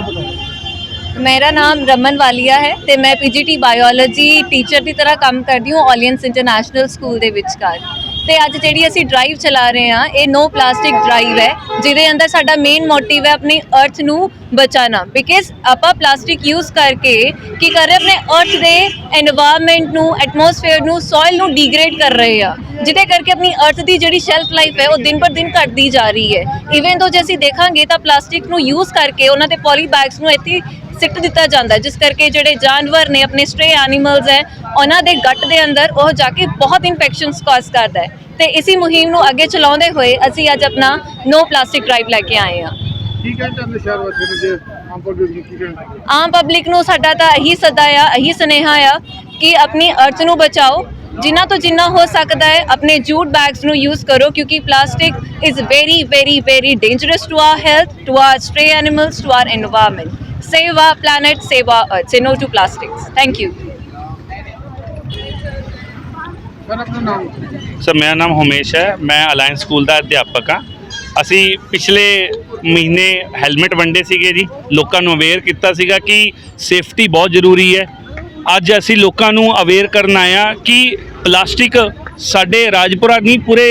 ਨਾਮ ਬਤਾਓ ਮੇਰਾ ਨਾਮ ਰਮਨ ਵਾਲੀਆ ਹੈ ਤੇ ਮੈਂ ਪੀਜੀਟੀ ਬਾਇਓਲੋਜੀ ਟੀਚਰ ਦੀ ਤਰ੍ਹਾਂ ਕੰਮ ਕਰਦੀ ਹਾਂ ਆਲੀਅੰਸ ਇੰਟਰਨੈਸ਼ਨਲ ਸਕੂਲ ਦੇ ਵਿਚਕਾਰ। ਤੇ ਅੱਜ ਜਿਹੜੀ ਅਸੀਂ ਡਰਾਈਵ ਚਲਾ ਰਹੇ ਹਾਂ, ਇਹ ਨੋ ਪਲਾਸਟਿਕ ਡਰਾਈਵ ਹੈ, ਜਿਹਦੇ ਅੰਦਰ ਸਾਡਾ ਮੇਨ ਮੋਟਿਵ ਹੈ ਆਪਣੀ ਅਰਥ ਨੂੰ ਬਚਾਣਾ ਬਿਕਾਜ਼ ਆਪਾਂ ਪਲਾਸਟਿਕ ਯੂਜ਼ ਕਰਕੇ ਕੀ ਕਰ ਰਹੇ ਆਪਣੇ ਅਰਥ ਦੇ এনवायरमेंट ਨੂੰ ਐਟਮੋਸਫੇਅਰ ਨੂੰ ਸੋਇਲ ਨੂੰ ਡੀਗ੍ਰੇਡ ਕਰ ਰਹੇ ਆ ਜਿਹਦੇ ਕਰਕੇ ਆਪਣੀ ਅਰਥ ਦੀ ਜਿਹੜੀ ਸ਼ੈਲਫ ਲਾਈਫ ਹੈ, ਉਹ ਦਿਨ ਪਰ ਦਿਨ ਘਟਦੀ ਜਾ ਰਹੀ ਹੈ। ਇਵਨ ਤੋਂ ਜੇ ਅਸੀਂ ਦੇਖਾਂਗੇ ਤਾਂ ਪਲਾਸਟਿਕ ਨੂੰ ਯੂਜ਼ ਕਰਕੇ ਉਹਨਾਂ ਦੇ ਪੋਲੀ ਬੈਗਸ ਨੂੰ ਇੱਥੇ ਸਿੱਟ ਦਿੱਤਾ ਜਾਂਦਾ ਜਿਸ ਕਰਕੇ ਜਿਹੜੇ ਜਾਨਵਰ ਨੇ ਆਪਣੇ ਸਟ੍ਰੇ ਐਨੀਮਲਸ ਹੈ ਉਹਨਾਂ ਦੇ ਗੱਟ ਦੇ ਅੰਦਰ ਉਹ ਜਾ ਕੇ ਬਹੁਤ ਇਨਫੈਕਸ਼ਨਸ ਕਾਜ਼ ਕਰਦਾ ਹੈ। ਤੇ ਇਸੇ ਮੁਹਿੰਮ ਨੂੰ ਅੱਗੇ ਚਲਾਉਂਦੇ ਹੋਏ ਅਸੀਂ ਅੱਜ ਆਪਣਾ ਨੋ ਪਲਾਸਟਿਕ ਡਰਾਈਵ ਲੈ ਕੇ ਆਏ ਹਾਂ। ਠੀਕ ਹੈ ਤਾਂ ਨਸ਼ਾ ਵਾਸਤੇ ਵਿੱਚ ਆਮ ਪਬਲਿਕ ਨੂੰ ਕੀ ਕਹਿਣਾ ਆਮ ਪਬਲਿਕ ਨੂੰ ਸਾਡਾ ਤਾਂ ਇਹੀ ਸਦਾ ਆ ਇਹੀ ਸੁਨੇਹਾ ਆ ਕਿ ਆਪਣੀ ਅਰਥ ਨੂੰ ਬਚਾਓ ਜਿੰਨਾ ਤੋਂ ਜਿੰਨਾ ਹੋ ਸਕਦਾ ਹੈ ਆਪਣੇ ਜੂਟ ਬੈਗਸ ਨੂੰ ਯੂਜ਼ ਕਰੋ ਕਿਉਂਕਿ plastic is very very very dangerous to our health to our stray animals to our environment save our planet save our earth say no to plastics thank you sir ਮੇਰਾ ਨਾਮ ਹਮੇਸ਼ ਹੈ। ਮੈਂ alliance school ਦਾ ਅਧਿਆਪਕ ਹਾਂ। ਅਸੀਂ ਪਿਛਲੇ ਮਹੀਨੇ helmet ਵੰਡੇ ਸੀਗੇ ਜੀ। ਲੋਕਾਂ ਨੂੰ ਅਵੇਅਰ ਕੀਤਾ ਸੀਗਾ ਕਿ ਸੇਫਟੀ ਬਹੁਤ ਜ਼ਰੂਰੀ ਹੈ। ਅੱਜ ਅਸੀਂ ਲੋਕਾਂ ਨੂੰ ਅਵੇਅਰ ਕਰਨ ਆਇਆ ਕਿ ਪਲਾਸਟਿਕ ਸਾਡੇ ਰਾਜਪੁਰਾ ਨਹੀਂ ਪੂਰੇ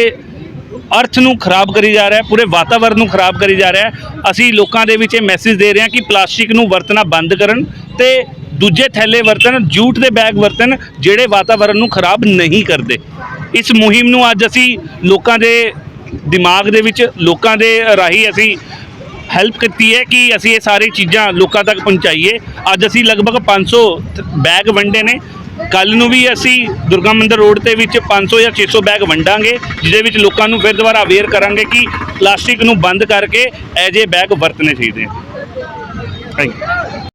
ਅਰਥ ਨੂੰ ਖਰਾਬ ਕਰੀ ਜਾ ਰਿਹਾ ਹੈ, ਪੂਰੇ ਵਾਤਾਵਰਣ ਨੂੰ ਖਰਾਬ ਕਰੀ ਜਾ ਰਿਹਾ ਹੈ। ਅਸੀਂ ਲੋਕਾਂ ਦੇ ਵਿੱਚ ਇਹ ਮੈਸੇਜ ਦੇ ਰਹੇ ਹਾਂ ਕਿ ਪਲਾਸਟਿਕ ਨੂੰ ਵਰਤਣਾ ਬੰਦ ਕਰਨ ਤੇ ਦੂਜੇ ਥੈਲੇ ਵਰਤਣ, ਜੂਟ ਦੇ ਬੈਗ ਵਰਤਣ, ਜਿਹੜੇ ਵਾਤਾਵਰਣ ਨੂੰ ਖਰਾਬ ਨਹੀਂ ਕਰਦੇ। ਇਸ ਮੁਹਿੰਮ ਨੂੰ ਅੱਜ ਅਸੀਂ ਲੋਕਾਂ ਦੇ ਦਿਮਾਗ ਦੇ ਵਿੱਚ, ਲੋਕਾਂ ਦੇ ਰਾਹੀਂ ਅਸੀਂ ਹੈਲਪ ਕੀਤੀ ਹੈ ਕਿ ਅਸੀਂ ਇਹ ਸਾਰੀ ਚੀਜ਼ਾਂ ਲੋਕਾਂ ਤੱਕ ਪਹੁੰਚਾਈਏ। ਅੱਜ ਅਸੀਂ ਲਗਭਗ 500 ਬੈਗ ਵੰਡੇ ਨੇ। ਕੱਲ ਨੂੰ ਵੀ ਅਸੀਂ ਦੁਰਗਾ ਮੰਦਿਰ ਰੋਡ ਤੇ ਵਿੱਚ 500 ਜਾਂ 600 ਬੈਗ ਵੰਡਾਂਗੇ ਜਿਹਦੇ ਵਿੱਚ ਲੋਕਾਂ ਨੂੰ ਫਿਰ ਦੁਬਾਰਾ ਅਵੇਅਰ ਕਰਾਂਗੇ ਕਿ ਪਲਾਸਟਿਕ ਨੂੰ ਬੰਦ ਕਰਕੇ ਐਜੇ ਬੈਗ ਵਰਤਣੇ ਚਾਹੀਦੇ ਹਨ ਥੈਂਕ ਯੂ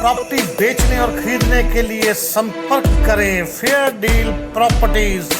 प्रॉपर्टी बेचने और खरीदने के लिए संपर्क करें फेयर डील प्रॉपर्टीज